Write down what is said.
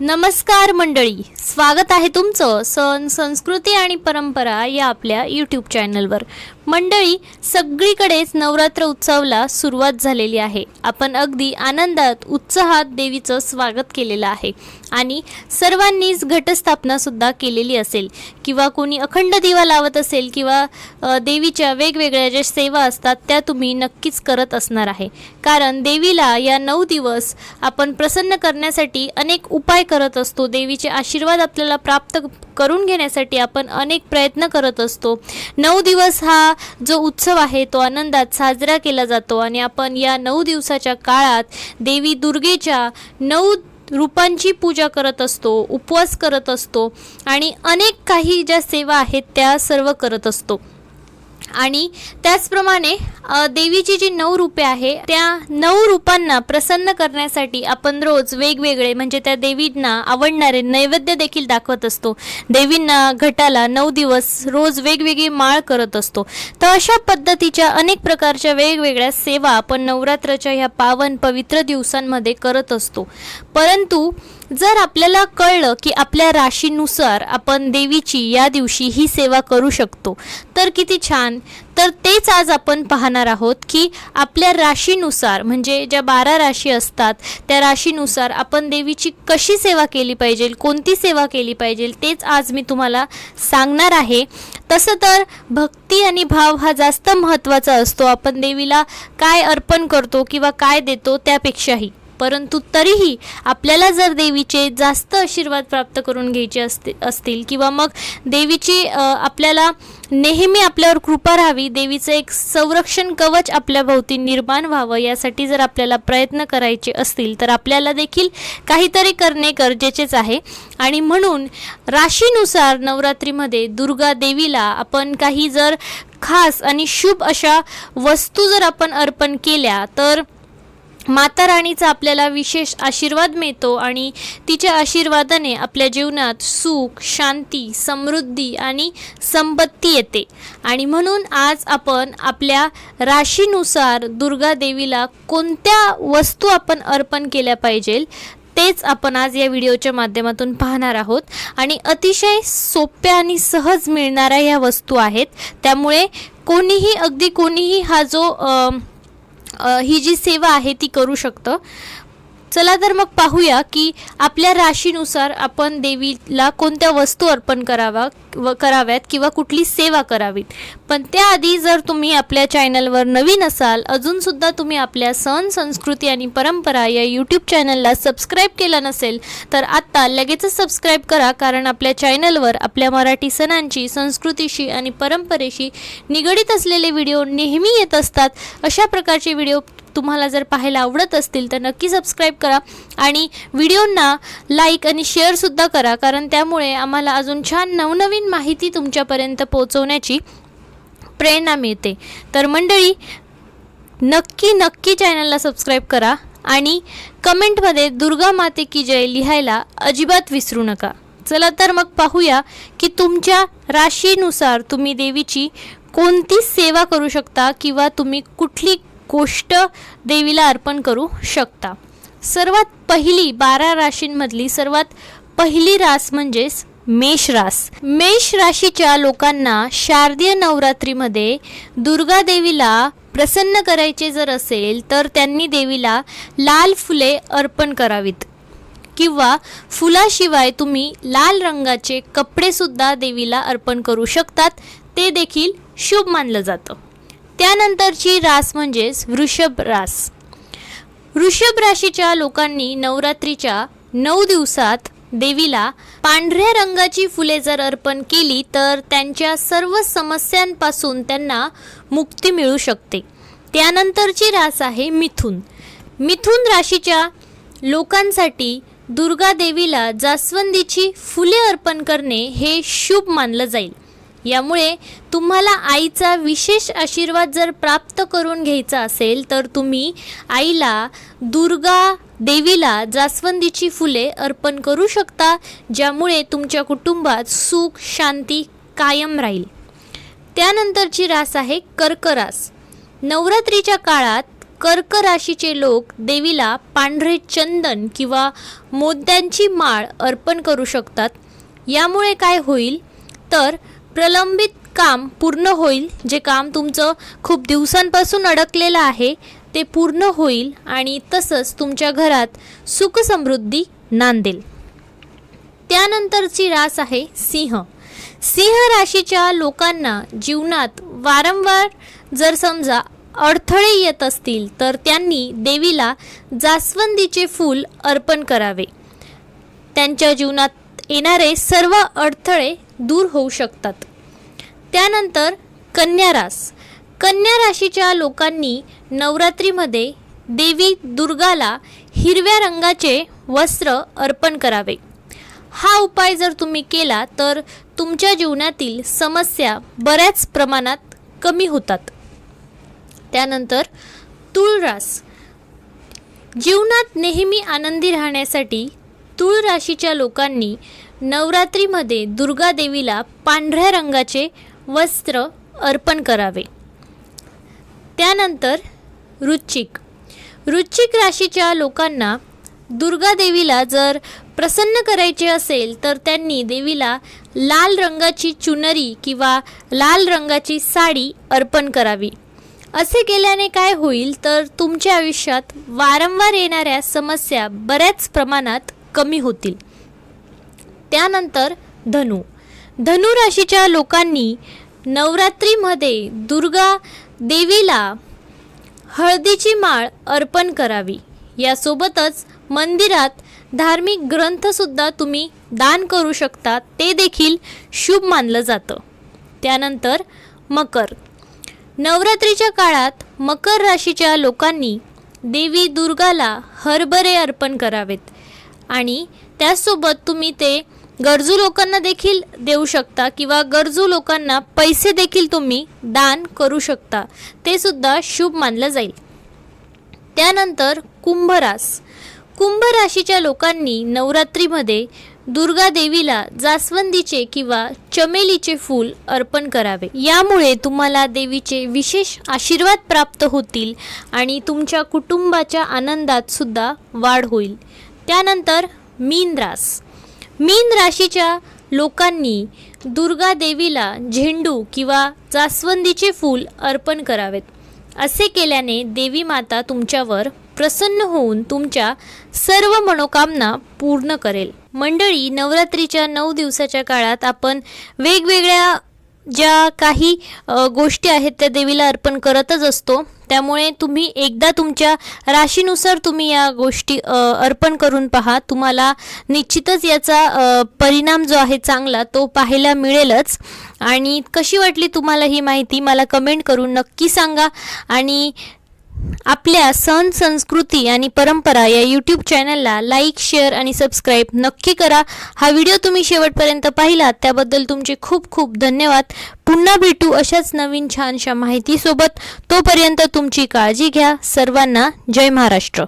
नमस्कार मंडळी. स्वागत आहे तुमचं सण संस्कृती आणि परंपरा या आपल्या यूट्यूब चॅनलवर मंडळी सगळीकडेच नवरात्र उत्सवाला सुरुवात झालेली आहे. आपण अगदी आनंदात उत्साहात देवीचं स्वागत केलेलं आहे. आणि सर्वांनीच घटस्थापनासुद्धा केलेली असेल. किंवा कोणी अखंड दिवा लावत असेल किंवा देवीच्या वेगवेगळ्या ज्या सेवा असतात त्या तुम्ही नक्कीच करत असणार आहे. कारण देवीला या नऊ दिवस आपण प्रसन्न करण्यासाठी अनेक उपाय करत असतो. देवीचे आशीर्वाद आपल्याला प्राप्त करून घेण्यासाठी आपण अनेक प्रयत्न करत असतो. नऊ दिवस हा जो उत्सव आहे तो आनंदात साजरा केला जातो. आणि आपण या नऊ दिवसाच्या काळात देवी दुर्गेच्या नऊ रूपांची पूजा करत असतो उपवास करत असतो आणि अनेक काही ज्या सेवा आहेत त्या सर्व करत असतो. आणि त्याचप्रमाणे देवीची जी नऊ रूपे आहे त्या नऊ रूपांना प्रसन्न करण्यासाठी आपण रोज वेगवेगळे म्हणजे त्या देवींना आवडणारे नैवेद्य देखील दाखवत असतो. देवींना घटाला नऊ दिवस रोज वेगवेगळी माळ करत असतो. तर अशा पद्धतीच्या अनेक प्रकारच्या वेगवेगळ्या सेवा आपण नवरात्राच्या ह्या पावन पवित्र दिवसांमध्ये करत असतो. परंतु जर आपल्याला कळलं की आपल्या राशीनुसार आपण देवीची या दिवशी ही सेवा करू शकतो तर किती छान. तर तेच आज आपण पाहणार आहोत की आपल्या राशीनुसार म्हणजे ज्या बारा राशी असतात त्या राशीनुसार आपण देवीची कशी सेवा केली पाहिजे कोणती सेवा केली पाहिजे तेच आज मी तुम्हाला सांगणार आहे. तसं तर भक्ती आणि भाव हा जास्त महत्त्वाचा असतो. आपण देवीला काय अर्पण करतो किंवा काय देतो त्यापेक्षाही. परंतु तरीही आपल्याला जर देवीचे जास्त आशीर्वाद प्राप्त करून घ्यायचे असते असतील किंवा मग देवीची आपल्याला नेहमी आपल्यावर कृपा राहावी देवीचं एक संरक्षण कवच आपल्या भोवती निर्माण व्हावं यासाठी जर आपल्याला प्रयत्न करायचे असतील तर आपल्याला देखील काहीतरी करणे गरजेचेच आहे. आणि म्हणून राशीनुसार नवरात्रीमध्ये दुर्गा देवीला आपण काही जर खास आणि शुभ अशा वस्तू जर आपण अर्पण केल्या तर माता राणीचा आपल्याला विशेष आशीर्वाद मिळतो आणि तिच्या आशीर्वादाने आपल्या जीवनात सुख शांती समृद्धी आणि संपत्ती येते. आणि म्हणून आज आपण आपल्या राशीनुसार दुर्गा देवीला कोणत्या वस्तू आपण अर्पण केल्या पाहिजेल तेच आपण आज या व्हिडिओच्या माध्यमातून पाहणार आहोत. आणि अतिशय सोप्या आणि सहज मिळणाऱ्या ह्या वस्तू आहेत. त्यामुळे कोणीही अगदी कोणीही हा जो ही जी सेवा आहे ती करू शकतं. चला तर मग पाहूया की आपल्या राशीनुसार आपण देवीला कोणत्या वस्तू अर्पण करावा व कराव्यात किंवा कुठली सेवा करावीत पण त्याआधी जर तुम्ही आपल्या चॅनलवर नवीन असाल अजूनसुद्धा तुम्ही आपल्या सण संस्कृती आणि परंपरा या यूट्यूब चॅनलला सबस्क्राईब केलं नसेल तर आत्ता लगेचच सबस्क्राईब करा कारण आपल्या चॅनलवर आपल्या मराठी सणांची संस्कृतीशी आणि परंपरेशी निगडीत असलेले व्हिडिओ नेहमी येत असतात. अशा प्रकारचे व्हिडिओ तुम्हाला जर पाहायला आवडत असतील तर नक्की सबस्क्राईब करा आणि व्हिडिओंना लाईक आणि शेअरसुद्धा करा कारण त्यामुळे आम्हाला अजून छान नवनवीन माहिती तुमच्यापर्यंत पोहोचवण्याची प्रेरणा मिळते. तर मंडळी नक्की नक्की चॅनलला सबस्क्राईब करा आणि कमेंटमध्ये दुर्गा माते की जय लिहायला अजिबात विसरू नका. चला तर मग पाहूया की तुमच्या राशीनुसार तुम्ही देवीची कोणती सेवा करू शकता किंवा तुम्ही कुठली गोष्ट देवीला अर्पण करू शकता. सर्वात पहिली बारा राशींमधली सर्वात पहिली रास म्हणजेच मेष रास. मेष राशीच्या लोकांना शारदीय नवरात्रीमध्ये दुर्गा देवीला प्रसन्न करायचे जर असेल तर त्यांनी देवीला लाल फुले अर्पण करावीत. किंवा फुलाशिवाय तुम्ही लाल रंगाचे कपडेसुद्धा देवीला अर्पण करू शकतात. ते देखील शुभ मानलं जातं. त्यानंतरची रास म्हणजेच वृषभ रास. वृषभ राशीच्या लोकांनी नवरात्रीच्या नऊ दिवसात देवीला पांढऱ्या रंगाची फुले जर अर्पण केली तर त्यांच्या सर्व समस्यांपासून त्यांना मुक्ती मिळू शकते. त्यानंतरची रास आहे मिथुन. मिथुन राशीच्या लोकांसाठी दुर्गा देवीला जास्वंदीची फुले अर्पण करणे हे शुभ मानलं जाईल. यामुळे तुम्हाला आईचा विशेष आशीर्वाद जर प्राप्त करून घ्यायचा असेल तर तुम्ही आईला दुर्गा देवीला जास्वंदीची फुले अर्पण करू शकता ज्यामुळे तुमच्या कुटुंबात सुख शांती कायम राहील. त्यानंतरची रास आहे कर्करास. नवरात्रीच्या काळात कर्क राशीचे लोक देवीला पांढरे चंदन किंवा मोत्यांची माळ अर्पण करू शकतात. यामुळे काय होईल? तर प्रलंबित काम पूर्ण होईल जे काम तुमचं खूप दिवसांपासून अडकलेलं आहे ते पूर्ण होईल आणि तसंच तुमच्या घरात सुखसमृद्धी नांदेल. त्यानंतरची रास आहे सिंह. सिंह राशीच्या लोकांना जीवनात वारंवार जर समजा अडथळे येत असतील तर त्यांनी देवीला जास्वंदीचे फूल अर्पण करावे. त्यांच्या जीवनात येणारे सर्व अडथळे दूर होऊ शकतात. त्यानंतर कन्या रास. कन्या राशीच्या लोकांनी नवरात्रीमध्ये देवी दुर्गाला हिरव्या रंगाचे वस्त्र अर्पण करावे. हा उपाय जर तुम्ही केला तर तुमच्या जीवनातील समस्या बऱ्याच प्रमाणात कमी होतात. त्यानंतर तुळरास. जीवनात नेहमी आनंदी राहण्यासाठी तुळ राशीच्या लोकांनी नवरात्रीमध्ये दुर्गा देवीला पांढऱ्या रंगाचे वस्त्र अर्पण करावे. त्यानंतर रुच्चिक रुच्चिक राशीच्या लोकांना दुर्गा देवीला जर प्रसन्न करायचे असेल तर त्यांनी देवीला लाल रंगाची चुनरी किंवा लाल रंगाची साडी अर्पण करावी. असे केल्याने काय होईल तर तुमच्या आयुष्यात वारंवार येणाऱ्या समस्या बऱ्याच प्रमाणात कमी होतील. त्यानंतर धनु. धनु राशीच्या लोकांनी नवरात्रीमध्ये दुर्गा देवीला हळदीची माळ अर्पण करावी. यासोबतच मंदिरात धार्मिक ग्रंथसुद्धा तुम्ही दान करू शकता ते देखील शुभ मानलं जातं. त्यानंतर मकर. नवरात्रीच्या काळात मकर राशीच्या लोकांनी देवी दुर्गाला हरभरे अर्पण करावेत आणि त्याचसोबत तुम्ही ते गरजू लोकांना देखील देऊ शकता किंवा गरजू लोकांना पैसे देखील तुम्ही दान करू शकता. ते सुद्धा शुभ मानलं जाईल. त्यानंतर कुंभरास कुंभ राशीच्या लोकांनी नवरात्रीमध्ये दुर्गा देवीला जास्वंदीचे किंवा चमेलीचे फूल अर्पण करावे. यामुळे तुम्हाला देवीचे विशेष आशीर्वाद प्राप्त होतील आणि तुमच्या कुटुंबाच्या आनंदात सुद्धा वाढ होईल. त्यानंतर मीन रास. मीन राशीच्या लोकांनी दुर्गा देवीला झेंडू किंवा जास्वंदीचे फूल अर्पण करावेत. असे केल्याने देवी माता तुमच्यावर प्रसन्न होऊन तुमच्या सर्व मनोकामना पूर्ण करेल. मंडळी नवरात्रीच्या नऊ दिवसाच्या काळात आपण वेगवेगळ्या ज्या काही गोष्टी आहेत त्या देवीला अर्पण करतच असतो. त्यामुळे तुम्ही एकदा तुमच्या राशीनुसार तुम्ही या गोष्टी अर्पण करून पहा. तुम्हाला निश्चितच याचा परिणाम जो आहे चांगला तो पाहायला मिळेलच. आणि कशी वाटली तुम्हाला ही माहिती मला कमेंट करून नक्की सांगा. आणि आपल्या सण संस्कृती आणि परंपरा या यूट्यूब चॅनलला लाईक शेअर आणि सबस्क्राईब नक्की करा. हा व्हिडिओ तुम्ही शेवटपर्यंत पाहिलात त्याबद्दल तुमचे खूप खूप धन्यवाद. पुन्हा भेटू अशाच नवीन छानशा माहितीसोबत. तोपर्यंत तुमची काळजी घ्या. सर्वांना जय महाराष्ट्र.